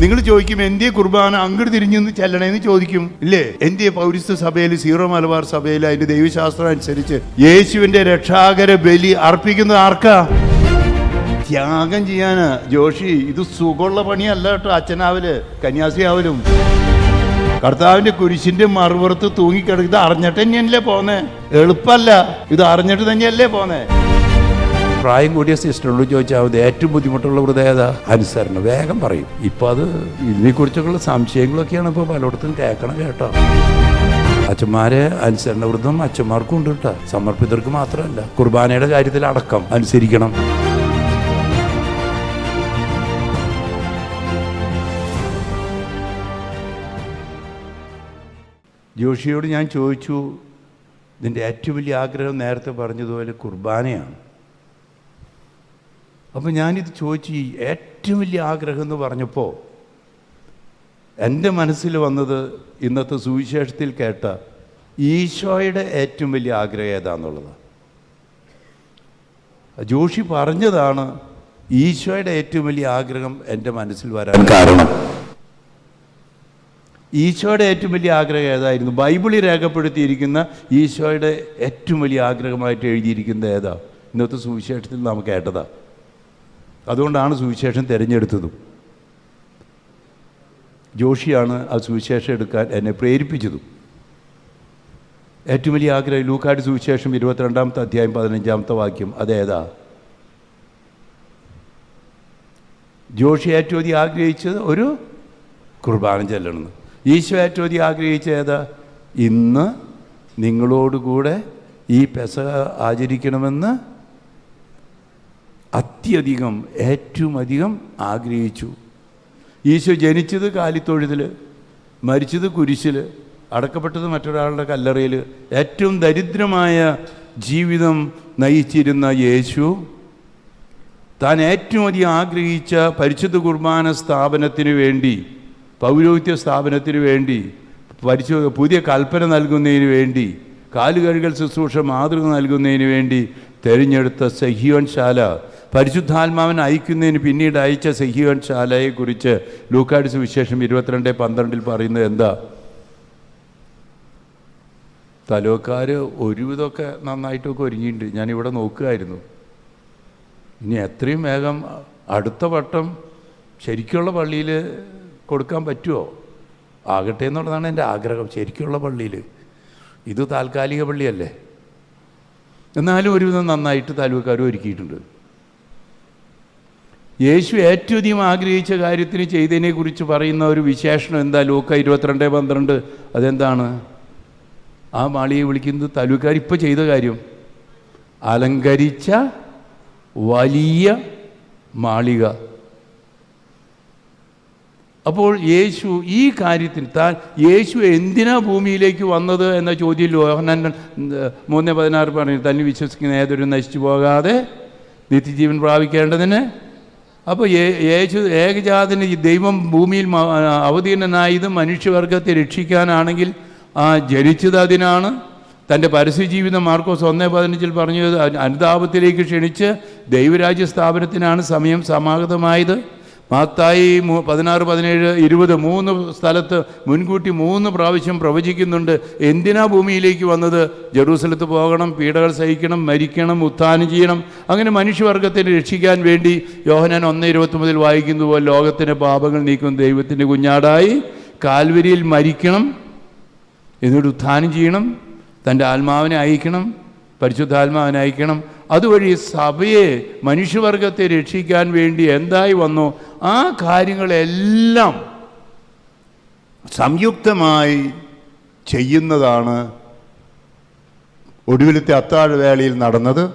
നിങ്ങൾ ചോദിക്കും എന്തേ കുർബാന അങ്ങോട്ട് തിരിഞ്ഞെന്ന് ചെല്ലണേന്ന് ചോദിക്കും? ഇല്ലേ? എന്തേ പൗരസ്ത്യ സഭയിൽ സീറോ മലബാർ സഭയിൽ അതിന്റെ ദൈവശാസ്ത്രം അനുസരിച്ച് യേശുവിന്റെ രക്ഷാകര ബലി അർപ്പിക്കുന്നത് ആർക്കാ? ത്യാഗം ചെയ്യാന്. ജോഷി ഇത് സുഖമുള്ള പണിയല്ല കേട്ടോ അച്ഛനാവൽ കന്യാസിയാവലും. കർത്താവിന്റെ കുരിശിന്റെ മറുപുറത്ത് തൂങ്ങിക്കിടക്കുന്നത് അറിഞ്ഞിട്ട് തന്നെയല്ലേ പോന്നെ? എളുപ്പല്ല ഇത് അറിഞ്ഞിട്ട് തന്നെയല്ലേ പോന്നെ? പ്രായം കൂടിയ സിസ്റ്ററോട് ചോദിച്ചാൽ അത് ഏറ്റവും ബുദ്ധിമുട്ടുള്ള ഹൃദയത അനുസരണം വേഗം പറയും. ഇപ്പം അത് ഇതിനെക്കുറിച്ചൊക്കെയുള്ള സംശയങ്ങളൊക്കെയാണ് ഇപ്പോൾ പലയിടത്തും കേൾക്കണം കേട്ടോ. അച്ഛന്മാരെ അനുസരണ വൃദ്ധം അച്ഛന്മാർക്കും ഉണ്ട് കേട്ടോ. സമർപ്പിതർക്ക് മാത്രമല്ല കുർബാനയുടെ കാര്യത്തിൽ അടക്കം അനുസരിക്കണം. ജോഷിയോട് ഞാൻ ചോദിച്ചു ഇതിന്റെ ഏറ്റവും വലിയ ആഗ്രഹം നേരത്തെ പറഞ്ഞതുപോലെ കുർബാനയാണ്. അപ്പോൾ ഞാനിത് ചോദിച്ചു ഈ ഏറ്റവും വലിയ ആഗ്രഹം എന്ന് പറഞ്ഞപ്പോൾ എന്റെ മനസ്സിൽ വന്നത് ഇന്നത്തെ സുവിശേഷത്തിൽ കേട്ട ഈശോയുടെ ഏറ്റവും വലിയ ആഗ്രഹം ഏതാന്നുള്ളത്. ജോഷി പറഞ്ഞതാണ് ഈശോയുടെ ഏറ്റവും വലിയ ആഗ്രഹം എന്റെ മനസ്സിൽ വരാൻ കാരണം. ഈശോയുടെ ഏറ്റവും വലിയ ആഗ്രഹം ഏതായിരുന്നു? ബൈബിളിൽ രേഖപ്പെടുത്തിയിരിക്കുന്ന ഈശോയുടെ ഏറ്റവും വലിയ ആഗ്രഹമായിട്ട് എഴുതിയിരിക്കുന്നത് ഏതാ? ഇന്നത്തെ സുവിശേഷത്തിൽ നാം കേട്ടതാ. അതുകൊണ്ടാണ് സുവിശേഷം തിരഞ്ഞെടുത്തതും. ജോഷിയാണ് ആ സുവിശേഷം എടുക്കാൻ എന്നെ പ്രേരിപ്പിച്ചതും. ഏറ്റവും വലിയ ആഗ്രഹം ലൂക്കാട് സുവിശേഷം ഇരുപത്തിരണ്ടാമത്തെ അധ്യായം പതിനഞ്ചാമത്തെ വാക്യം അതേതാ? ജോഷി ഏറ്റവും അധികം ആഗ്രഹിച്ചത് ഒരു കുർബാന ചെല്ലണമെന്ന്. ഈശോ ഏറ്റവും അധികം ആഗ്രഹിച്ചത് ഏതാ? ഇന്ന് നിങ്ങളോടുകൂടെ ഈ പെസ ആചരിക്കണമെന്ന് അത്യധികം ഏറ്റവും അധികം ആഗ്രഹിച്ചു. ഈശോ ജനിച്ചത് കാലിത്തൊഴുതിൽ മരിച്ചത് കുരിശിൽ അടക്കപ്പെട്ടത് മറ്റൊരാളുടെ കല്ലറയിൽ ഏറ്റവും ദരിദ്രമായ ജീവിതം നയിച്ചിരുന്ന യേശു താൻ ഏറ്റവും അധികം ആഗ്രഹിച്ച പരിശുദ്ധ കുർബാന സ്ഥാപനത്തിന് വേണ്ടി പൗരോഹിത്യ സ്ഥാപനത്തിന് വേണ്ടി പരിശു പുതിയ കൽപ്പന നൽകുന്നതിന് വേണ്ടി കാലുകഴുകൽ ശുശ്രൂഷ മാതൃക നൽകുന്നതിന് വേണ്ടി തിരഞ്ഞെടുത്ത സഹിയോൻ ശാല പരിശുദ്ധാത്മാവൻ അയക്കുന്നതിന് പിന്നീട് അയച്ച സഹിയോൻ ശാലയെക്കുറിച്ച് ലൂക്കാഡിസ് വിശേഷം ഇരുപത്തിരണ്ട് പന്ത്രണ്ടിൽ പറയുന്നത് എന്താ? തലോക്കാർ ഒരുവിധമൊക്കെ നന്നായിട്ടൊക്കെ ഒരുങ്ങിയിട്ടുണ്ട്. ഞാനിവിടെ നോക്കുകയായിരുന്നു. ഇനി എത്രയും വേഗം അടുത്ത വട്ടം ശരിക്കുള്ള പള്ളിയിൽ കൊടുക്കാൻ പറ്റുമോ? ആകട്ടെ എന്നുള്ളതാണ് എന്റെ ആഗ്രഹം ശരിക്കുള്ള പള്ളിയിൽ. ഇത് താൽക്കാലിക പള്ളിയല്ലേ? എന്നാലും ഒരുവിധം നന്നായിട്ട് താലൂക്കാരും ഒരുക്കിയിട്ടുണ്ട്. യേശു ഏറ്റവും അധികം ആഗ്രഹിച്ച കാര്യത്തിന് ചെയ്തതിനെക്കുറിച്ച് പറയുന്ന ഒരു വിശേഷണം എന്താ? ലൂക്ക ഇരുപത്തിരണ്ട് പന്ത്രണ്ട്. അതെന്താണ്? ആ മാളിയെ വിളിക്കുന്നത് താലൂക്കാർ ഇപ്പോൾ ചെയ്ത കാര്യം. അലങ്കരിച്ച വലിയ മാളിക. അപ്പോൾ യേശു ഈ കാര്യത്തിന് താൻ യേശു എന്തിനാ ഭൂമിയിലേക്ക് വന്നത് എന്ന ചോദ്യം ലോഹനൻ മൂന്ന് പതിനാറ് പറഞ്ഞു തന്നെ വിശ്വസിക്കുന്ന ഏതൊരു നശിച്ചു പോകാതെ നിത്യജീവൻ പ്രാപിക്കേണ്ടതിന് അപ്പോൾ യേശു ഏകജാതന് ദൈവം ഭൂമിയിൽ അവതീർണനായത് മനുഷ്യവർഗത്തെ രക്ഷിക്കാനാണെങ്കിൽ ആ ജനിച്ചത് അതിനാണ്. തന്റെ പരസ്യജീവിതം മാർക്കോസ് ഒന്നേ പതിനഞ്ചിൽ പറഞ്ഞത് അനുതാപത്തിലേക്ക് ക്ഷണിച്ച് ദൈവരാജ്യ സ്ഥാപനത്തിനാണ് സമയം സമാഗതമായത്. മാത്തായി പതിനാറ് പതിനേഴ് ഇരുപത് മൂന്ന് സ്ഥലത്ത് മുൻകൂട്ടി മൂന്ന് പ്രാവശ്യം പ്രവചിക്കുന്നുണ്ട്. എന്തിനാ ഭൂമിയിലേക്ക് വന്നത്? ജെറൂസലത്ത് പോകണം പീഡകൾ സഹിക്കണം മരിക്കണം ഉത്ഥാനം ചെയ്യണം. അങ്ങനെ മനുഷ്യവർഗത്തെ രക്ഷിക്കാൻ വേണ്ടി യോഹനാൻ ഒന്ന് ഇരുപത്തൊമ്പതിൽ വായിക്കുന്നത് പോലെ ലോകത്തിന്റെ പാപങ്ങൾ നീക്കുന്ന ദൈവത്തിന്റെ കുഞ്ഞാടായി. കാൽവരിയിൽ മരിക്കണം എന്നിട്ട് ഉത്ഥാനം ചെയ്യണം തന്റെ ആത്മാവിനെ അയക്കണം പരിശുദ്ധാത്മാവിനെ അയക്കണം. അതുവഴി സഭയെ മനുഷ്യവർഗത്തെ രക്ഷിക്കാൻ വേണ്ടി എന്തായി വന്നു? ആ കാര്യങ്ങളെല്ലാം സംയുക്തമായി ചെയ്യുന്നതാണ് ഒടുവിലത്തെ അത്താഴവേളയിൽ നടന്നത്.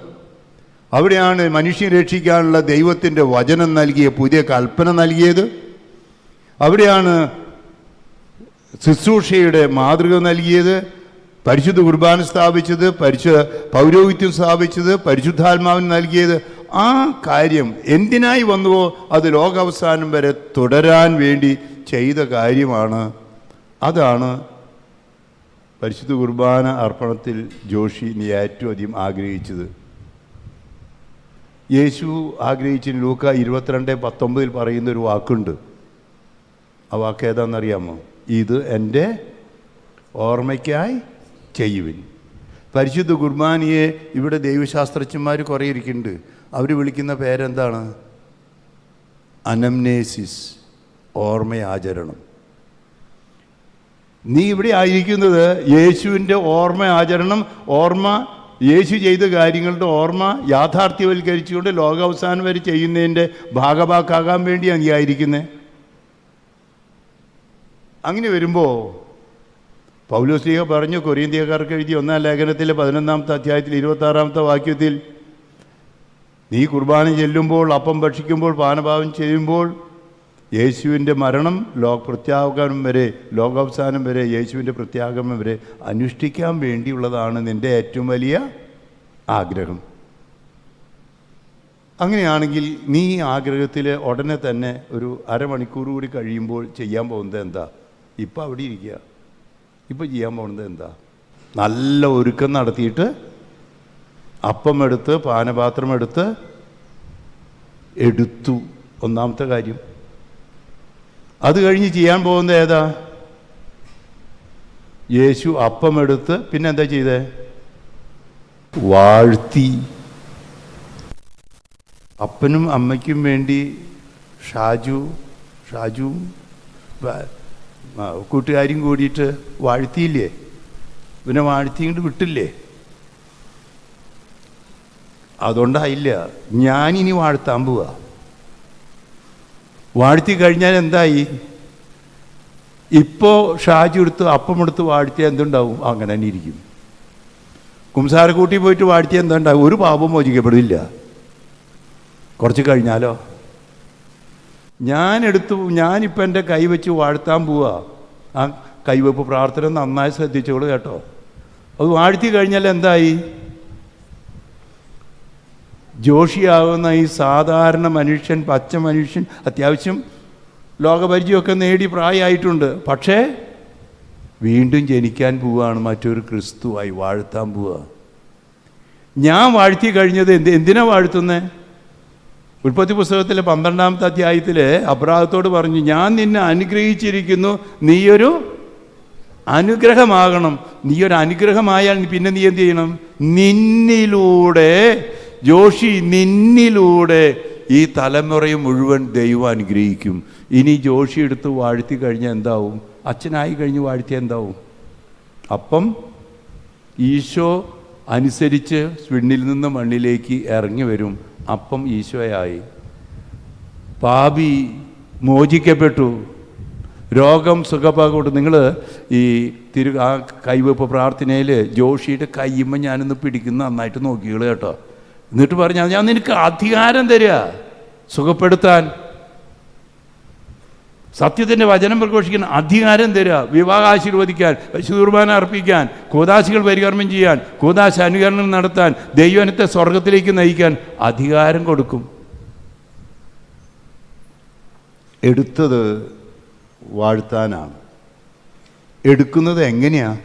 അവിടെയാണ് മനുഷ്യനെ രക്ഷിക്കാനുള്ള ദൈവത്തിന്റെ വചനം നൽകിയ പുതിയ കൽപ്പന നൽകിയത്. അവിടെയാണ് ശുശ്രൂഷയുടെ മാതൃക നൽകിയത്. പരിശുദ്ധ കുർബാന സ്ഥാപിച്ചത് പരിശു പൗരോഹിത്യം സ്ഥാപിച്ചത് പരിശുദ്ധാത്മാവിന് നൽകിയത്. ആ കാര്യം എന്തിനായി വന്നുവോ അത് ലോകാവസാനം വരെ തുടരാൻ വേണ്ടി ചെയ്ത കാര്യമാണ്. അതാണ് പരിശുദ്ധ കുർബാന അർപ്പണത്തിൽ ജോഷി നീ ഏറ്റവും അധികം ആഗ്രഹിച്ചത്. യേശു ആഗ്രഹിച്ച ലൂക്ക ഇരുപത്തിരണ്ട് പത്തൊമ്പതിൽ പറയുന്ന ഒരു വാക്കുണ്ട്. ആ വാക്ക് ഏതാണെന്നറിയാമോ? ഇത് എന്റെ ഓർമ്മയ്ക്കായി ചെയ്യുവിൻ. പരിശുദ്ധ കുർബാനിയെ ഇവിടെ ദൈവശാസ്ത്രജ്ഞന്മാർ കുറേ ഇരിക്കുന്നുണ്ട് അവർ വിളിക്കുന്ന പേരെന്താണ്? അനംനേസിസ് ഓർമ്മയാചരണം. നീ ഇവിടെ ആയിരിക്കുന്നത് യേശുവിന്റെ ഓർമ്മ ആചരണം ഓർമ്മ യേശു ചെയ്ത കാര്യങ്ങളുടെ ഓർമ്മ യാഥാർത്ഥ്യവൽക്കരിച്ചുകൊണ്ട് ലോകാവസാനം വരെ ചെയ്യുന്നതിന്റെ ഭാഗഭാക്കാകാൻ വേണ്ടിയാണ് നീ ആയിരിക്കുന്നത് അങ്ങനെ വരുമ്പോൾ പൗലോസ്ലിഹ പറഞ്ഞു കൊറിയന്ത്യക്കാർക്ക് എഴുതിയ ഒന്നാം ലേഖനത്തിലെ പതിനൊന്നാമത്തെ അധ്യായത്തിൽ ഇരുപത്താറാമത്തെ വാക്യത്തിൽ നീ കുർബാന ചെല്ലുമ്പോൾ അപ്പം ഭക്ഷിക്കുമ്പോൾ പാനഭാവം ചെയ്യുമ്പോൾ യേശുവിന്റെ മരണം ലോക പ്രത്യാഗമനം വരെ ലോകാവസാനം വരെ യേശുവിന്റെ പ്രത്യാഗമനം വരെ അനുഷ്ഠിക്കാൻ വേണ്ടിയുള്ളതാണ് നിന്റെ ഏറ്റവും വലിയ ആഗ്രഹം. അങ്ങനെയാണെങ്കിൽ നീ ആഗ്രഹത്തിൽ ഉടനെ തന്നെ ഒരു അരമണിക്കൂർ കൂടി കഴിയുമ്പോൾ ചെയ്യാൻ പോകുന്നത് എന്താ? ഇപ്പം അവിടെ ഇരിക്കുക. ഇപ്പം ചെയ്യാൻ പോകുന്നത് എന്താ? നല്ല ഒരുക്കം നടത്തിയിട്ട് അപ്പം എടുത്ത് പാനപാത്രം എടുത്ത് എടുത്തു. ഒന്നാമത്തെ കാര്യം. അത് കഴിഞ്ഞ് ചെയ്യാൻ പോകുന്നത് ഏതാ? യേശു അപ്പം എടുത്ത് പിന്നെ എന്താ ചെയ്തേ? വാഴ്ത്തി. അപ്പനും അമ്മയ്ക്കും വേണ്ടി ഷാജു ഷാജു കൂട്ടുകാരും കൂടിയിട്ട് വാഴ്ത്തിയില്ലേ? പിന്നെ വാഴ്ത്തിയിട്ട് വിട്ടില്ലേ? അതുകൊണ്ടായില്ല. ഞാനിനി വാഴ്ത്താൻ പോവാ. വാഴ്ത്തി കഴിഞ്ഞാൽ എന്തായി? ഇപ്പോൾ ഷാജി എടുത്ത് അപ്പം എടുത്ത് വാഴ്ത്തിയാൽ എന്തുണ്ടാവും? അങ്ങനെ തന്നെ ഇരിക്കും. കുംസാരക്കൂട്ടി പോയിട്ട് വാഴ്ത്തിയാൽ എന്തുണ്ടാവും ഒരു പാപം മോചിക്കപ്പെടില്ല. കുറച്ച് കഴിഞ്ഞാലോ? ഞാൻ എടുത്തു ഞാനിപ്പോൾ എന്റെ കൈവച്ച് വാഴ്ത്താൻ പോവാ. ആ കൈവെപ്പ് പ്രാർത്ഥന നന്നായി ശ്രദ്ധിച്ചോളൂ കേട്ടോ. അത് വാഴ്ത്തി കഴിഞ്ഞാൽ എന്തായി? ജോഷിയാവുന്ന ഈ സാധാരണ മനുഷ്യൻ പച്ച മനുഷ്യൻ അത്യാവശ്യം ലോകപരിചയമൊക്കെ നേടി പ്രായമായിട്ടുണ്ട്. പക്ഷേ വീണ്ടും ജനിക്കാൻ പോവുകയാണ് മറ്റൊരു ക്രിസ്തുവായി വാഴ്ത്താൻ പോവുക ഞാൻ വാഴ്ത്തി കഴിഞ്ഞത് എന്ത് എന്തിനാണ് വാഴ്ത്തുന്നത് ഉൽപ്പത്തി പുസ്തകത്തിലെ പന്ത്രണ്ടാമത്തെ അധ്യായത്തിൽ അബ്രാഹത്തോട് പറഞ്ഞു ഞാൻ നിന്നെ അനുഗ്രഹിച്ചിരിക്കുന്നു. നീയൊരു അനുഗ്രഹമാകണം. നീയൊരു അനുഗ്രഹമായാൽ പിന്നെ നീ എന്ത് ചെയ്യണം? നിന്നിലൂടെ ജോഷി നിന്നിലൂടെ ഈ തലമുറയെ മുഴുവൻ ദൈവം അനുഗ്രഹിക്കും. ഇനി ജോഷി എടുത്ത് വാഴ്ത്തി കഴിഞ്ഞാൽ എന്താവും? അച്ഛനായി കഴിഞ്ഞ് വാഴ്ത്തിയാൽ എന്താവും? അപ്പം ഈശോ അനുസരിച്ച് സ്വിണ്ണിൽ നിന്ന് മണ്ണിലേക്ക് ഇറങ്ങി വരും. അപ്പം ഈശോയായി. പാപി മോചിക്കപ്പെട്ടു. രോഗം സുഖഭാഗമുണ്ട് നിങ്ങൾ ഈ തിരു ആ കൈവെപ്പ് പ്രാർത്ഥനയിൽ ജോഷിയുടെ കയ്യുമ്പോൾ ഞാനൊന്ന് പിടിക്കുന്ന നന്നായിട്ട് നോക്കിയുള്ളൂ കേട്ടോ. എന്നിട്ട് പറഞ്ഞാൽ ഞാൻ നിനക്ക് അധികാരം തരിക സുഖപ്പെടുത്താൻ. സത്യത്തിന്റെ വചനം പ്രഘോഷിക്കാൻ അധികാരം തരിക വിവാഹ ആശീർവദിക്കാൻ ശുർബാന അർപ്പിക്കാൻ കൂതാശികൾ പരികർമ്മം ചെയ്യാൻ കൂതാശ അനുകരണം നടത്താൻ ദൈവനത്തെ സ്വർഗത്തിലേക്ക് നയിക്കാൻ അധികാരം കൊടുക്കും. എടുത്തത് വാഴ്ത്താനാണ്. എടുക്കുന്നത് എങ്ങനെയാ?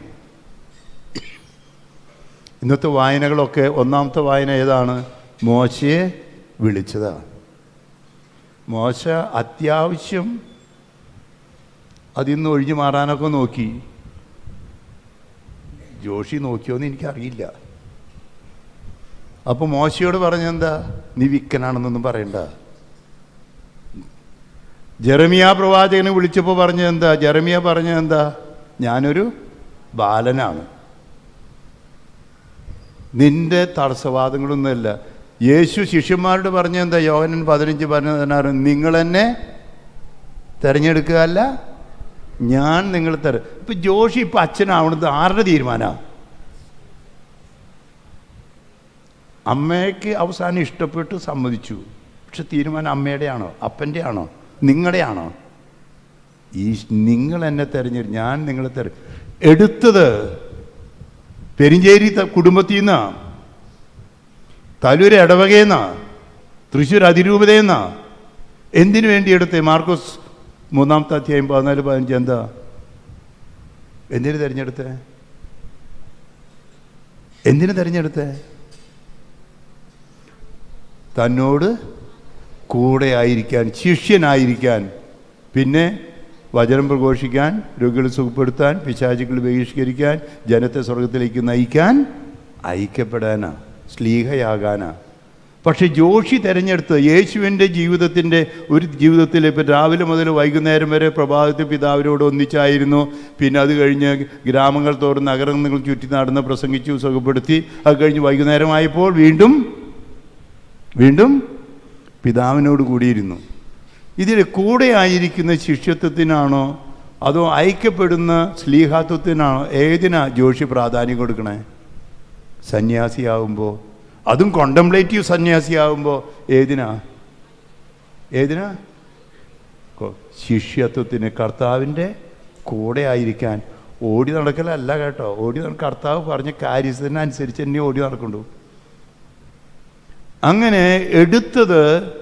ഇന്നത്തെ വായനകളൊക്കെ ഒന്നാമത്തെ വായന ഏതാണ്? മോശയെ വിളിച്ചതാണ്. മോശ അത്യാവശ്യം അതിൽ നിന്ന് ഒഴിഞ്ഞു മാറാനൊക്കെ നോക്കി. ജോഷി നോക്കിയോന്ന് എനിക്കറിയില്ല. അപ്പോൾ മോശയോട് പറഞ്ഞെന്താ? നീ വിക്കനാണെന്നൊന്നും പറയണ്ട. ജെറമിയ പ്രവാചകനെ വിളിച്ചപ്പോൾ പറഞ്ഞെന്താ? ജെറമിയ പറഞ്ഞെന്താ? ഞാനൊരു ബാലനാണ്. നിന്റെ തടസ്സവാദങ്ങളൊന്നുമല്ല. യേശു ശിഷ്യന്മാരോട് പറഞ്ഞെന്താ? യോഹനൻ പതിനഞ്ച് പറഞ്ഞു നിങ്ങൾ എന്നെ തിരഞ്ഞെടുക്കുക അല്ല ഞാൻ നിങ്ങൾ തരും ഇപ്പം ജോഷി ഇപ്പം അച്ഛനാവണത് ആരുടെ തീരുമാനമാണ് അമ്മയ്ക്ക് അവസാനം ഇഷ്ടപ്പെട്ട് സമ്മതിച്ചു. പക്ഷെ തീരുമാനം അമ്മയുടെ ആണോ അപ്പന്റെ ആണോ നിങ്ങളുടെ ആണോ ഈ നിങ്ങൾ എന്നെ തിരഞ്ഞെടു ഞാൻ നിങ്ങളെ തെര എടുത്തത് പെരിഞ്ചേരി കുടുംബത്തിൽ നിന്നാ തലൂര് ഇടവകയെന്നാ തൃശ്ശൂർ അതിരൂപതയെന്നാ എന്തിനു വേണ്ടി എടുത്തേ മാർക്കോസ്? മൂന്നാമത്തെ അധ്യായം പതിനാല് പതിനഞ്ച് എന്താ? എന്തിനു തിരഞ്ഞെടുത്തേ? എന്തിനു തിരഞ്ഞെടുത്തേ? തന്നോട് കൂടെ ആയിരിക്കാൻ ശിഷ്യനായിരിക്കാൻ പിന്നെ വചനം പ്രഘോഷിക്കാൻ രോഗികളെ സുഖപ്പെടുത്താൻ പിശാചികൾ ബഹിഷ്കരിക്കാൻ ജനത്തെ സ്വർഗത്തിലേക്ക് നയിക്കാൻ ഐക്യപ്പെടാനാ സ്ലീഹയാകാനാ. പക്ഷെ ജോഷി തിരഞ്ഞെടുത്ത് യേശുവിന്റെ ജീവിതത്തിന്റെ ഒരു ജീവിതത്തിൽ ഇപ്പം രാവിലെ മുതൽ വൈകുന്നേരം വരെ പ്രഭാതത്തിൽ പിതാവിനോട് ഒന്നിച്ചായിരുന്നു. പിന്നെ അത് കഴിഞ്ഞ് ഗ്രാമങ്ങൾ തോറും നഗരങ്ങൾ ചുറ്റി നടന്ന് പ്രസംഗിച്ചു സുഖപ്പെടുത്തി. അത് കഴിഞ്ഞ് വൈകുന്നേരമായപ്പോൾ വീണ്ടും വീണ്ടും പിതാവിനോട് കൂടിയിരുന്നു. ഇതിൽ കൂടെ ആയിരിക്കുന്ന ശിഷ്യത്വത്തിനാണോ അതോ ഐക്യപ്പെടുന്ന സ്ലീഹാത്വത്തിനാണോ? ഏതിനാ ജോഷി പ്രാധാന്യം കൊടുക്കണേ? സന്യാസിയാവുമ്പോൾ അതും കോണ്ടംപ്ലേറ്റീവ് സന്യാസിയാവുമ്പോൾ ഏതിനാ? ഏതിനാ? ശിഷ്യത്വത്തിന് കർത്താവിന്റെ കൂടെ ആയിരിക്കാൻ. ഓടി നടക്കലല്ല കേട്ടോ. ഓടി നട കർത്താവ് പറഞ്ഞ കാര്യത്തിനനുസരിച്ച് തന്നെ ഓടി നടക്കുള്ളൂ അങ്ങനെ എടുത്തത്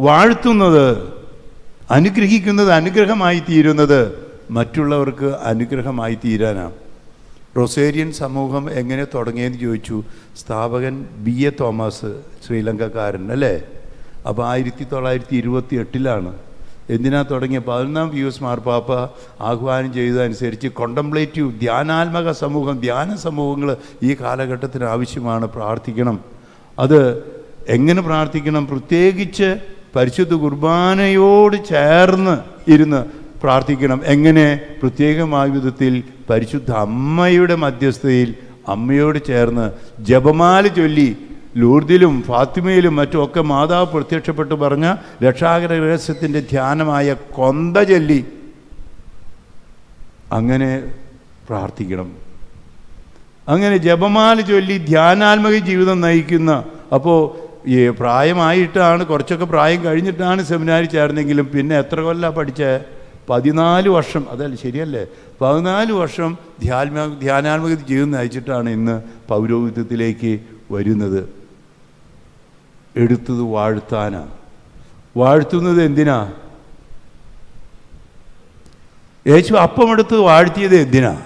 വാഴ്ത്തുന്നത് അനുഗ്രഹിക്കുന്നത് അനുഗ്രഹമായി തീരുന്നത് മറ്റുള്ളവർക്ക് അനുഗ്രഹമായി തീരാനാണ്. റൊസേരിയൻ സമൂഹം എങ്ങനെ തുടങ്ങിയെന്ന് ചോദിച്ചു. സ്ഥാപകൻ ബി എ തോമസ് ശ്രീലങ്കക്കാരൻ അല്ലേ? അപ്പോൾ ആയിരത്തി തൊള്ളായിരത്തി ഇരുപത്തി എട്ടിലാണ് എന്തിനാ തുടങ്ങിയ? പതിനൊന്നാം വ്യൂസ് മാർപ്പാപ്പ ആഹ്വാനം ചെയ്തതനുസരിച്ച് കോണ്ടംപ്ലേറ്റീവ് ധ്യാനാത്മക സമൂഹം ധ്യാന സമൂഹങ്ങൾ ഈ കാലഘട്ടത്തിന് ആവശ്യമാണ് പ്രാർത്ഥിക്കണം. അത് എങ്ങനെ പ്രാർത്ഥിക്കണം? പ്രത്യേകിച്ച് പരിശുദ്ധ കുർബാനയോട് ചേർന്ന് ഇരുന്ന് പ്രാർത്ഥിക്കണം. എങ്ങനെ? പ്രത്യേകമായ വിധത്തിൽ പരിശുദ്ധ അമ്മയുടെ മധ്യസ്ഥതയിൽ അമ്മയോട് ചേർന്ന് ജപമാല ചൊല്ലി ലൂർദിലും ഫാത്തിമയിലും മറ്റുമൊക്കെ മാതാവ് പ്രത്യക്ഷപ്പെട്ട് പറഞ്ഞ രക്ഷാകര രഹസ്യത്തിന്റെ ധ്യാനമായ കൊന്ത ചൊല്ലി. അങ്ങനെ പ്രാർത്ഥിക്കണം. അങ്ങനെ ജപമാല ചൊല്ലി ധ്യാനാത്മക ജീവിതം നയിക്കുന്ന അപ്പോൾ ഈ പ്രായമായിട്ടാണ് കുറച്ചൊക്കെ പ്രായം കഴിഞ്ഞിട്ടാണ് സെമിനാരി ചേർന്നെങ്കിലും പിന്നെ എത്ര കൊല്ലാണ് പഠിച്ച? പതിനാല് വർഷം അതല്ല ശരിയല്ലേ? പതിനാല് വർഷം ധ്യാത്മ ധ്യാനാത്മക ജീവിതം നയിച്ചിട്ടാണ് ഇന്ന് പൗരോഹിത്യത്തിലേക്ക് വരുന്നത്. എടുത്തത് വാഴ്ത്താനാണ് വാഴ്ത്തുന്നത് എന്തിനാ? യേശു അപ്പമെടുത്ത് വാഴ്ത്തിയത് എന്തിനാ?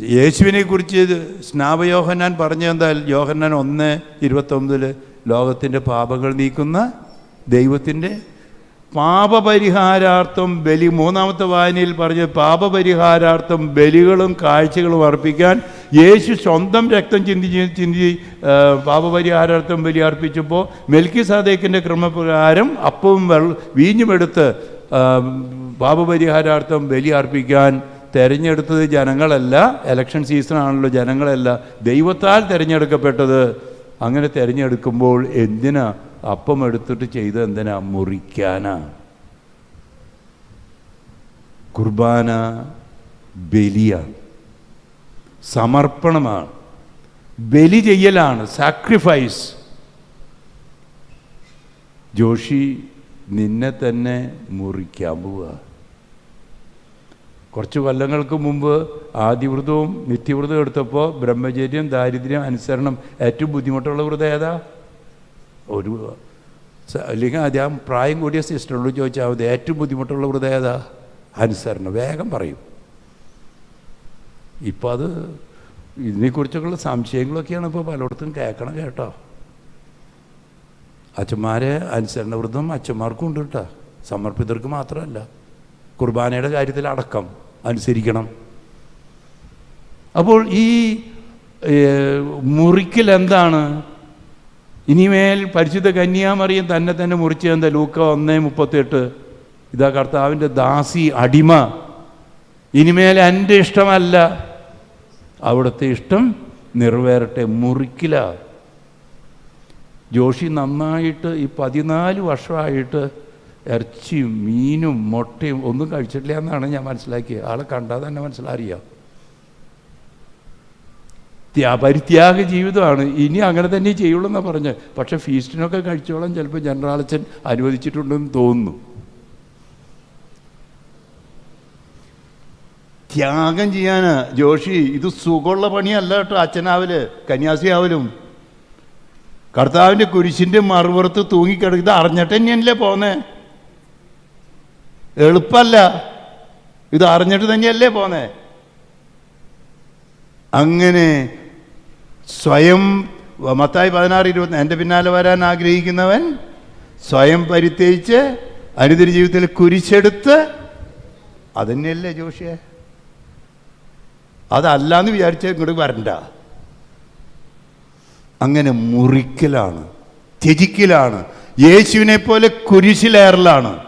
യേശുവിനെ കുറിച്ച് സ്നാപയോഹന്നാൻ പറഞ്ഞ എന്താ യോഹന്നാൻ ഒന്ന് ഇരുപത്തൊമ്പതിൽ ലോകത്തിന്റെ പാപങ്ങൾ നീക്കുന്ന ദൈവത്തിന്റെ പാപപരിഹാരാർത്ഥം ബലി. മൂന്നാമത്തെ വായനയിൽ പറഞ്ഞ പാപപരിഹാരാർത്ഥം ബലികളും കാഴ്ചകളും അർപ്പിക്കാൻ യേശു സ്വന്തം രക്തം ചിന്തി ചിന്തി പാപപരിഹാരാർത്ഥം ബലി അർപ്പിച്ചപ്പോൾ മെൽക്കി സാദേക്കിന്റെ ക്രമപ്രകാരം അപ്പവും വെള്ള വീഞ്ഞുമെടുത്ത് പാപപരിഹാരാർത്ഥം ബലി അർപ്പിക്കാൻ തിരഞ്ഞെടുത്തത് ജനങ്ങളല്ല ഇലക്ഷൻ സീസണാണല്ലോ ജനങ്ങളല്ല ദൈവത്താൽ തിരഞ്ഞെടുക്കപ്പെട്ടത് അങ്ങനെ തിരഞ്ഞെടുക്കുമ്പോൾ എന്തിനാ അപ്പം എടുത്തിട്ട് ചെയ്ത് എന്തിനാ? മുറിക്കാനാ. കുർബാന ബലിയാണ് സമർപ്പണമാണ്. ബലി ചെയ്യലാണ്. സാക്രിഫൈസ് ജോഷി നിന്നെ തന്നെ മുറിക്കാൻ പോവുക കുറച്ച് കൊല്ലങ്ങൾക്ക് മുമ്പ് ആദിവ്രതവും നിത്യവ്രതവും എടുത്തപ്പോൾ ബ്രഹ്മചര്യം ദാരിദ്ര്യം അനുസരണം ഏറ്റവും ബുദ്ധിമുട്ടുള്ള വ്രതം ഏതാ? ഒരു അല്ലെങ്കിൽ അദ്ദേഹം പ്രായം കൂടിയ സിസ്റ്ററോട് ചോദിച്ചാൽ മതി ഏറ്റവും ബുദ്ധിമുട്ടുള്ള വ്രതം ഏതാ? അനുസരണം. വേഗം പറയും. ഇപ്പം അത് ഇതിനെക്കുറിച്ചൊക്കെയുള്ള സംശയങ്ങളൊക്കെയാണ് ഇപ്പോൾ പലയിടത്തും കേൾക്കണം കേട്ടോ. അച്ഛന്മാരെ അനുസരണ വ്രതം അച്ഛന്മാർക്കും ഉണ്ട് കേട്ടോ. സമർപ്പിതർക്ക് മാത്രമല്ല. കുർബാനയുടെ കാര്യത്തിൽ അടക്കം അനുസരിക്കണം. അപ്പോൾ ഈ മുറിക്കൽ എന്താണ്? ഇനിമേൽ പരിശുദ്ധ കന്യാമറിയം തന്നെ തന്നെ മുറിച്ച് എന്താ ലൂക്ക ഒന്നേ മുപ്പത്തെട്ട്. ഇതാ കർത്താവിന്റെ ദാസി അടിമ. ഇനിമേൽ എന്റെ ഇഷ്ടമല്ല. അവിടുത്തെ ഇഷ്ടം നിറവേറട്ടെ മുറിക്കില്ല ജോഷി നന്നായിട്ട് ഈ പതിനാല് വർഷമായിട്ട് ഇറച്ചിയും മീനും മുട്ടയും ഒന്നും കഴിച്ചിട്ടില്ല എന്നാണ് ഞാൻ മനസ്സിലാക്കിയത്. ആളെ കണ്ടാൽ തന്നെ മനസ്സിലറിയാം. ത്യാ പരിത്യാഗ ജീവിതമാണ്. ഇനി അങ്ങനെ തന്നെ ചെയ്യുള്ളൂ എന്നാണ് പറഞ്ഞത്. പക്ഷേ ഫീസ്റ്റിനൊക്കെ കഴിച്ചോളാം. ചിലപ്പോൾ ജനറാളച്ചൻ അനുവദിച്ചിട്ടുണ്ടെന്ന് തോന്നുന്നു. ത്യാഗം ചെയ്യാനാ ജോഷി ഇത് സുഖമുള്ള പണിയല്ല കേട്ടോ അച്ഛനാവൽ കന്യാസിയാവലും. കർത്താവിന്റെ കുരിശിന്റെ മറുപുറത്ത് തൂങ്ങിക്കിടക്കുന്നത് അറിഞ്ഞിട്ട് തന്നെയല്ലേ പോന്നേ? എളുപ്പമല്ല ഇത് അറിഞ്ഞിട്ട് തന്നെയല്ലേ പോന്നേ? അങ്ങനെ സ്വയം മത്തായി പതിനാറ് ഇരുപത്തി എന്റെ പിന്നാലെ വരാൻ ആഗ്രഹിക്കുന്നവൻ സ്വയം പരിത്യജിച്ച് അനുദിന ജീവിതത്തിൽ കുരിശെടുത്ത് അതന്നെയല്ലേ ജോഷിയെ? അതല്ലാന്ന് വിചാരിച്ച ഇങ്ങോട്ട് വരണ്ട. അങ്ങനെ മുറിക്കലാണ് ത്യജിക്കലാണ് യേശുവിനെ പോലെ കുരിശിലേറലാണ്.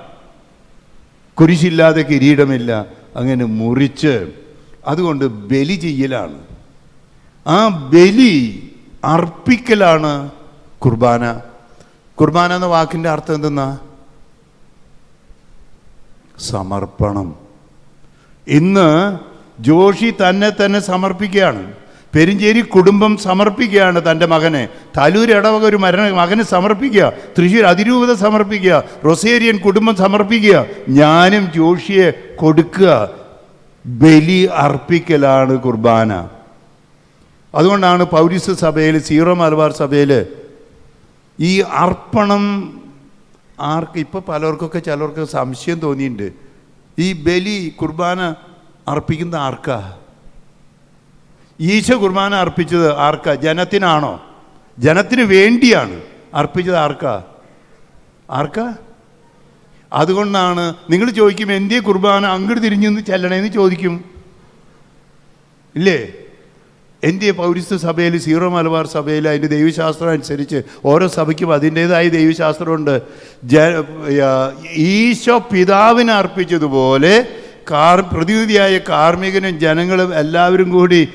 കുരിശില്ലാതെ കിരീടമില്ല. അങ്ങനെ മുറിച്ച് അതുകൊണ്ട് ബലി ചെയ്യലാണ്. ആ ബലി അർപ്പിക്കലാണ് കുർബാന. കുർബാന എന്ന വാക്കിന്റെ അർത്ഥം എന്തെന്നാ? സമർപ്പണം. ഇന്ന് ജോഷി തന്നെ തന്നെ സമർപ്പിക്കുകയാണ്. പെരിഞ്ചേരി കുടുംബം സമർപ്പിക്കുകയാണ് തന്റെ മകനെ. തലൂർ ഇടവക ഒരു മരണ മകനെ സമർപ്പിക്കുക. തൃശ്ശൂർ അതിരൂപത സമർപ്പിക്കുക. റൊസേരിയൻ കുടുംബം സമർപ്പിക്കുക. ഞാനും ജോഷിയെ കൊടുക്കുക. ബലി അർപ്പിക്കലാണ് കുർബാന. അതുകൊണ്ടാണ് പൗരിസ് സഭയിൽ സീറോ മലബാർ സഭയിൽ ഈ അർപ്പണം ആർക്ക് ഇപ്പോൾ പലർക്കൊക്കെ ചിലർക്ക് സംശയം തോന്നിയിട്ടുണ്ട്. ഈ ബലി കുർബാന അർപ്പിക്കുന്ന ആർക്കാ? ഈശോ കുർബാന അർപ്പിച്ചത് ആർക്കാ? ജനത്തിനാണോ? ജനത്തിന് വേണ്ടിയാണ് അർപ്പിച്ചത് ആർക്കാ? ആർക്കാ? അതുകൊണ്ടാണ് നിങ്ങൾ ചോദിക്കും എന്തേ കുർബാന അങ്ങോട്ട് തിരിഞ്ഞു ചെല്ലണേന്ന് ചോദിക്കും? ഇല്ലേ? എന്റെ പൗരസ്ത്യ സഭയിൽ സീറോ മലബാർ സഭയിൽ അതിന്റെ ദൈവശാസ്ത്രം അനുസരിച്ച് ഓരോ സഭയ്ക്കും അതിന്റേതായ ദൈവശാസ്ത്രമുണ്ട്. ജ ഈശോ പിതാവിനെ അർപ്പിച്ചതുപോലെ കാർ പ്രതിനിധിയായ കാർമ്മികനും ജനങ്ങളും എല്ലാവരും കൂടി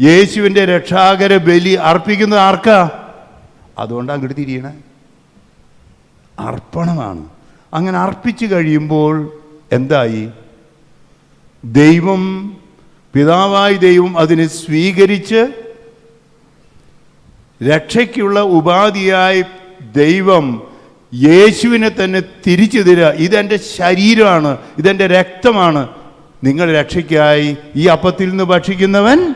യേശുവിന്റെ രക്ഷാകര ബലി അർപ്പിക്കുന്നത് ആർക്കാ? അതുകൊണ്ടാണ് അങ്ങോട്ട് തിരിയണേ. അർപ്പണമാണ്. അങ്ങനെ അർപ്പിച്ചു കഴിയുമ്പോൾ എന്തായി? ദൈവം പിതാവായി ദൈവം അതിനെ സ്വീകരിച്ച് രക്ഷയ്ക്കുള്ള ഉപാധിയായി ദൈവം യേശുവിനെ തന്നെ തിരിച്ചു തരിക. ഇതെന്റെ ശരീരമാണ് ഇതെന്റെ രക്തമാണ്. നിങ്ങൾ രക്ഷയ്ക്കായി ഈ അപ്പത്തിൽ നിന്ന് ഭക്ഷിക്കുന്നവൻ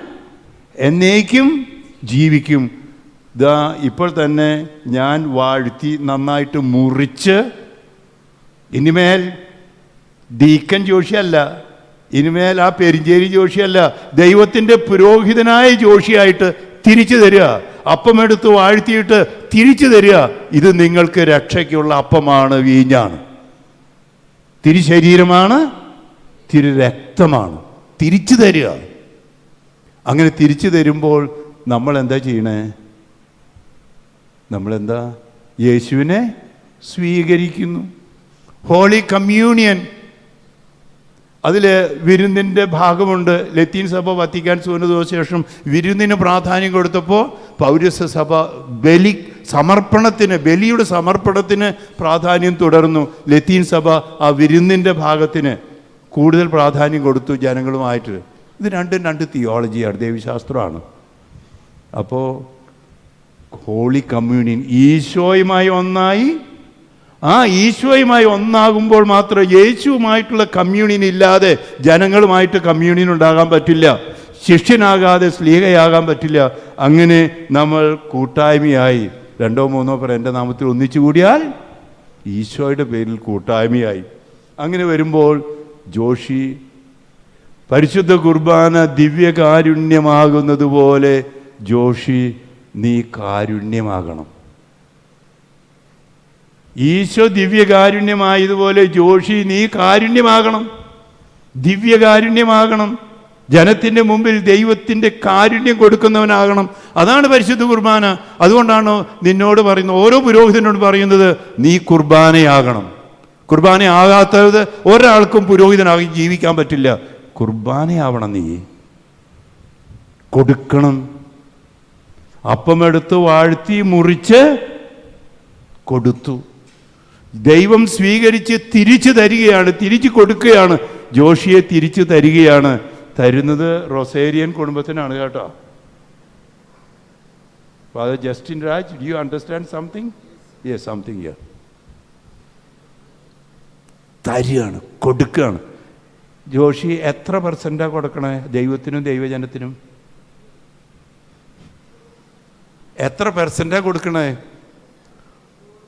എന്നേക്കും ജീവിക്കും. ഇതാ ഇപ്പോൾ തന്നെ ഞാൻ വാഴ്ത്തി നന്നായിട്ട് മുറിച്ച് ഇനിമേൽ ഡീക്കൻ ജോഷിയല്ല ഇനിമേൽ ആ പെരിഞ്ചേരി ജോഷിയല്ല ദൈവത്തിന്റെ പുരോഹിതനായ ജോഷിയായിട്ട് തിരിച്ചു തരിക അപ്പമെടുത്ത് വാഴ്ത്തിയിട്ട് തിരിച്ചു തരിക. ഇത് നിങ്ങൾക്ക് രക്ഷയ്ക്കുള്ള അപ്പമാണ് വീഞ്ഞാണ്. തിരു ശരീരമാണ് തിരു രക്തമാണ് തിരിച്ചു തരിക. അങ്ങനെ തിരിച്ചു തരുമ്പോൾ നമ്മൾ എന്താ ചെയ്യണേ? നമ്മളെന്താ? യേശുവിനെ സ്വീകരിക്കുന്നു. ഹോളി കമ്മ്യൂണിയൻ അതിൽ വിരുന്നിന്റെ ഭാഗമുണ്ട്. ലത്തീൻ സഭ വത്തിക്കാൻ സുവർണ ശേഷം വിരുന്നിന് പ്രാധാന്യം കൊടുത്തപ്പോൾ പൗരസ്യ സഭ ബലി സമർപ്പണത്തിന് ബലിയുടെ സമർപ്പണത്തിന് പ്രാധാന്യം തുടർന്നു. ലത്തീൻ സഭ ആ വിരുന്നിന്റെ ഭാഗത്തിന് കൂടുതൽ പ്രാധാന്യം കൊടുത്തു ജനങ്ങളുമായിട്ട്. ഇത് രണ്ടും രണ്ട് തിയോളജിയാണ് ദേവിശാസ്ത്രമാണ്. അപ്പോൾ ഹോളി കമ്മ്യൂണിയൻ ഈശോയുമായി ഒന്നായി ആ ഈശോയുമായി ഒന്നാകുമ്പോൾ മാത്രം യേശുവുമായിട്ടുള്ള കമ്മ്യൂണിയൻ ഇല്ലാതെ ജനങ്ങളുമായിട്ട് കമ്മ്യൂണിയൻ ഉണ്ടാകാൻ പറ്റില്ല. ശിഷ്യനാകാതെ സ്ലീഹയാകാൻ പറ്റില്ല. അങ്ങനെ നമ്മൾ കൂട്ടായ്മയായി. രണ്ടോ മൂന്നോ പേർ എന്റെ നാമത്തിൽ ഒന്നിച്ചു കൂടിയാൽ ഈശോയുടെ പേരിൽ കൂട്ടായ്മയായി. അങ്ങനെ വരുമ്പോൾ ജോഷി പരിശുദ്ധ കുർബാന ദിവ്യകാരുണ്യമാകുന്നത് പോലെ ജോഷി നീ കാരുണ്യമാകണം. ഈശോ ദിവ്യകാരുണ്യമായതുപോലെ ജോഷി നീ കാരുണ്യമാകണം. ദിവ്യകാരുണ്യമാകണം ജനത്തിന്റെ മുമ്പിൽ ദൈവത്തിന്റെ കാരുണ്യം കൊടുക്കുന്നവനാകണം. അതാണ് പരിശുദ്ധ കുർബാന. അതുകൊണ്ടാണ് നിന്നോട് പറയുന്നത് ഓരോ പുരോഹിതനോട് പറയുന്നത് നീ കുർബാനയാകണം. കുർബാനയാകാത്തത് ഒരാൾക്കും പുരോഹിതനാകി ജീവിക്കാൻ പറ്റില്ല. കുർബാനയാവണം നീ. കൊടുക്കണം. അപ്പമെടുത്ത് വാഴ്ത്തി മുറിച്ച് കൊടുത്തു. ദൈവം സ്വീകരിച്ച് തിരിച്ചു തരികയാണ് തിരിച്ചു കൊടുക്കുകയാണ്. ജോഷിയെ തിരിച്ചു തരികയാണ്. തരുന്നത് റൊസേരിയൻ കുടുംബത്തിനാണ് കേട്ടോ. Father Justin Raj do you understand something yes something your തരികയാണ് കൊടുക്കുകയാണ്. ജോഷി എത്ര പെർസെന്റാണ് കൊടുക്കണേ? ദൈവത്തിനും ദൈവജനത്തിനും. എത്ര പെർസെന്റാണ് കൊടുക്കണേ?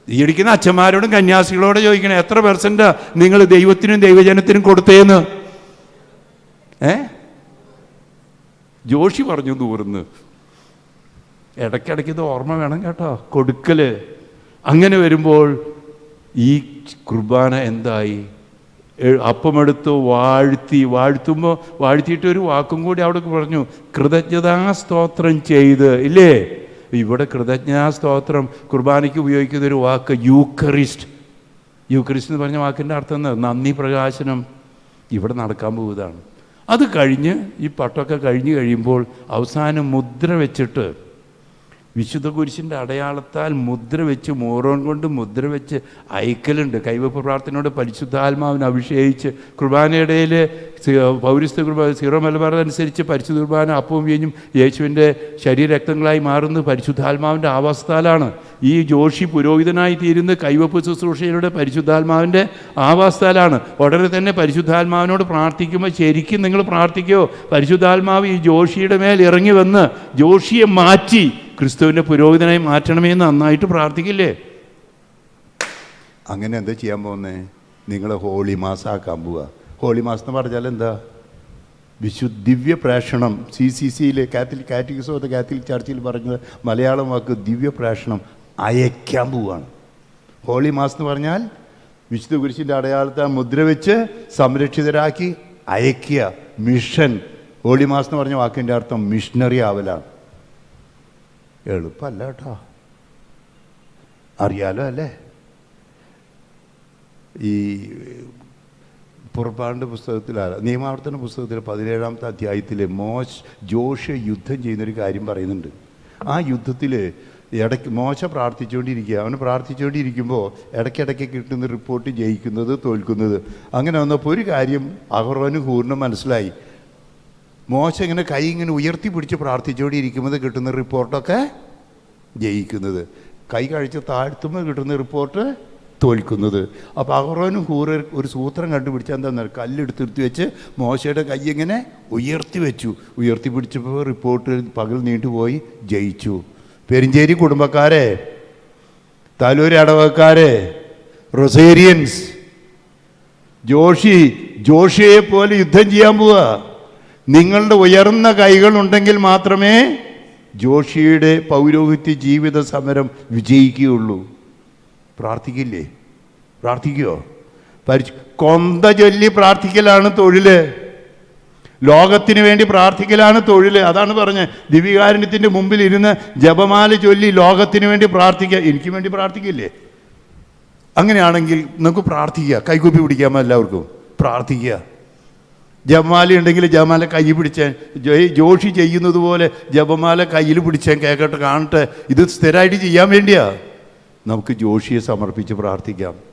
ഇടിക്കുന്ന അച്ഛന്മാരോടും കന്യാസികളോടും ചോദിക്കണേ എത്ര പെർസെന്റാ നിങ്ങൾ ദൈവത്തിനും ദൈവജനത്തിനും കൊടുത്തേന്ന്? ഏ? ജോഷി പറഞ്ഞു ദൂർന്ന് ഇടയ്ക്കിടയ്ക്ക് ഇത് ഓർമ്മ വേണം കേട്ടോ. കൊടുക്കൽ. അങ്ങനെ വരുമ്പോൾ ഈ കുർബാന എന്തായി? അപ്പമെടുത്ത് വാഴ്ത്തി വാഴ്ത്തുമ്പോൾ വാഴ്ത്തിയിട്ട് ഒരു വാക്കും കൂടി അവിടെ പറഞ്ഞു കൃതജ്ഞതാ സ്തോത്രം ചെയ്ത് ഇല്ലേ? ഇവിടെ കൃതജ്ഞതാ സ്തോത്രം കുർബാനയ്ക്ക് ഉപയോഗിക്കുന്ന ഒരു വാക്ക് യൂക്കറിസ്റ്റ് യൂക്കറിസ്റ്റ് എന്ന് പറഞ്ഞ വാക്കിന്റെ അർത്ഥം എന്താ? നന്ദി പ്രകാശനം. ഇവിടെ നടക്കാൻ പോകുന്നതാണ് അത് കഴിഞ്ഞ് ഈ പട്ടമൊക്കെ കഴിഞ്ഞ് കഴിയുമ്പോൾ അവസാനം മുദ്ര വെച്ചിട്ട് വിശുദ്ധ കുരിശിന്റെ അടയാളത്താൽ മുദ്ര വെച്ച് മോറോൺ കൊണ്ട് മുദ്ര വെച്ച് അയക്കലുണ്ട്. കൈവപ്പ് പ്രാർത്ഥനയോട് പരിശുദ്ധാത്മാവിനെ അഭിഷേകിച്ച് കുർബാനയിടയിൽ പൗരസ്ത്യ കുർബാന സീറോ മലബാർ അനുസരിച്ച് പരിശുദ്ധ കുർബാന അപ്പവും വീഞ്ഞും യേശുവിന്റെ ശരീരരക്തങ്ങളായി മാറുന്നത് പരിശുദ്ധാത്മാവിന്റെ ആവാസ്ഥാലാണ് ഈ ജോഷി പുരോഹിതനായി തീരുന്ന കൈവപ്പ് ശുശ്രൂഷയിലൂടെ പരിശുദ്ധാത്മാവിന്റെ ആവാസ്ഥാലാണ് ഉടനെ തന്നെ പരിശുദ്ധാത്മാവിനോട് പ്രാർത്ഥിക്കുമ്പോൾ ശരിക്കും നിങ്ങൾ പ്രാർത്ഥിക്കുമോ പരിശുദ്ധാത്മാവ് ഈ ജോഷിയുടെ മേൽ ഇറങ്ങി വന്ന് ജോഷിയെ മാറ്റി. ക്രിസ്തുവിന്റെ പുരോഹിതനായി മാറ്റണമേ എന്ന് നന്നായിട്ട് പ്രാർത്ഥിക്കില്ലേ? അങ്ങനെ എന്താ ചെയ്യാൻ പോകുന്നത് നിങ്ങൾ ഹോളി മാസം ആക്കാൻ പോവുക ഹോളി മാസം എന്ന് പറഞ്ഞാൽ എന്താ? വിശു ദിവ്യ പ്രേഷണം സി സി സിയിലെ കാത്തലിക് കാറ്റഗിസോ ഓഫ് കാത്തലിക് ചർച്ചിൽ പറഞ്ഞത് മലയാളം വാക്ക് ദിവ്യ പ്രേഷണം അയക്കാൻ പോവുകയാണ് ഹോളി മാസം എന്ന് പറഞ്ഞാൽ വിശുദ്ധ കുരിശിന്റെ അടയാളത്തെ മുദ്ര വെച്ച് സംരക്ഷിതരാക്കി അയക്കുക മിഷൻ. ഹോളി മാസം എന്ന് പറഞ്ഞ വാക്കിന്റെ അർത്ഥം മിഷണറി ആവലാണ്. എളുപ്പമല്ല കേട്ടോ. അറിയാലോ അല്ലേ? ഈ പുറപ്പാടിന്റെ പുസ്തകത്തിലാണ് നിയമാവർത്തന പുസ്തകത്തിൽ പതിനേഴാമത്തെ അധ്യായത്തിൽ മോശ ജോഷ യുദ്ധം ചെയ്യുന്നൊരു കാര്യം പറയുന്നുണ്ട്. ആ യുദ്ധത്തിൽ ഇടയ്ക്ക് മോശ പ്രാർത്ഥിച്ചുകൊണ്ടിരിക്കുക. അവന് പ്രാർത്ഥിച്ചുകൊണ്ടിരിക്കുമ്പോൾ ഇടയ്ക്കിടയ്ക്ക് കിട്ടുന്ന റിപ്പോർട്ട് ജയിക്കുന്നത് തോൽക്കുന്നത്. അങ്ങനെ വന്നപ്പോൾ ഒരു കാര്യം അഹ്റോന് പൂർണം മനസ്സിലായി. മോശ ഇങ്ങനെ കൈ ഇങ്ങനെ ഉയർത്തി പിടിച്ച് പ്രാർത്ഥിച്ചുകൊണ്ടിരിക്കുമ്പോൾ കിട്ടുന്ന റിപ്പോർട്ടൊക്കെ ജയിക്കുന്നത്. കൈ കഴിച്ച് താഴ്ത്തുമ്പോൾ കിട്ടുന്ന റിപ്പോർട്ട് തോൽക്കുന്നത്. അപ്പോൾ അഹ്റോനും ഹൂറ ഒരു സൂത്രം കണ്ടുപിടിച്ചാൽ എന്താ കല്ലെടുത്തിരുത്തി വെച്ച് മോശയുടെ കൈ ഇങ്ങനെ ഉയർത്തി വെച്ചു. ഉയർത്തി പിടിച്ചപ്പോൾ റിപ്പോർട്ട് പകൽ നീണ്ടുപോയി ജയിച്ചു. പെരിഞ്ചേരി കുടുംബക്കാരെ താലൂർ അടവക്കാരെ റൊസേരിയൻസ് ജോഷി ജോഷിയെ പോലെ യുദ്ധം ചെയ്യാൻ പോവുക നിങ്ങളുടെ ഉയർന്ന കൈകൾ ഉണ്ടെങ്കിൽ മാത്രമേ ജോഷിയുടെ പൗരോഹിത്യ ജീവിത സമരം വിജയിക്കുകയുള്ളൂ. പ്രാർത്ഥിക്കില്ലേ? പ്രാർത്ഥിക്കുമോ പരി കൊന്ത ചൊല്ലി പ്രാർത്ഥിക്കലാണ് തൊഴിൽ. ലോകത്തിന് വേണ്ടി പ്രാർത്ഥിക്കലാണ് തൊഴിൽ അതാണ് പറഞ്ഞത്. ദിവികാരുണ്യത്തിന്റെ മുമ്പിൽ ഇരുന്ന് ജപമാല ചൊല്ലി ലോകത്തിന് വേണ്ടി പ്രാർത്ഥിക്കുക എനിക്ക് വേണ്ടി പ്രാർത്ഥിക്കില്ലേ? അങ്ങനെയാണെങ്കിൽ നമുക്ക് പ്രാർത്ഥിക്കുക കൈകൂപ്പി പിടിക്കാമോ എല്ലാവർക്കും? പ്രാർത്ഥിക്കുക ജപമാല ഉണ്ടെങ്കിൽ ജപമാല കൈ പിടിച്ചേ. ജോഷി ചെയ്യുന്നത് പോലെ ജപമാല കയ്യിൽ പിടിച്ചേൻ കേൾക്കട്ടെ കാണട്ടെ. ഇത് സ്ഥിരമായിട്ട് ചെയ്യാൻ വേണ്ടിയാ. നമുക്ക് ജോഷിയെ സമർപ്പിച്ച് പ്രാർത്ഥിക്കാം.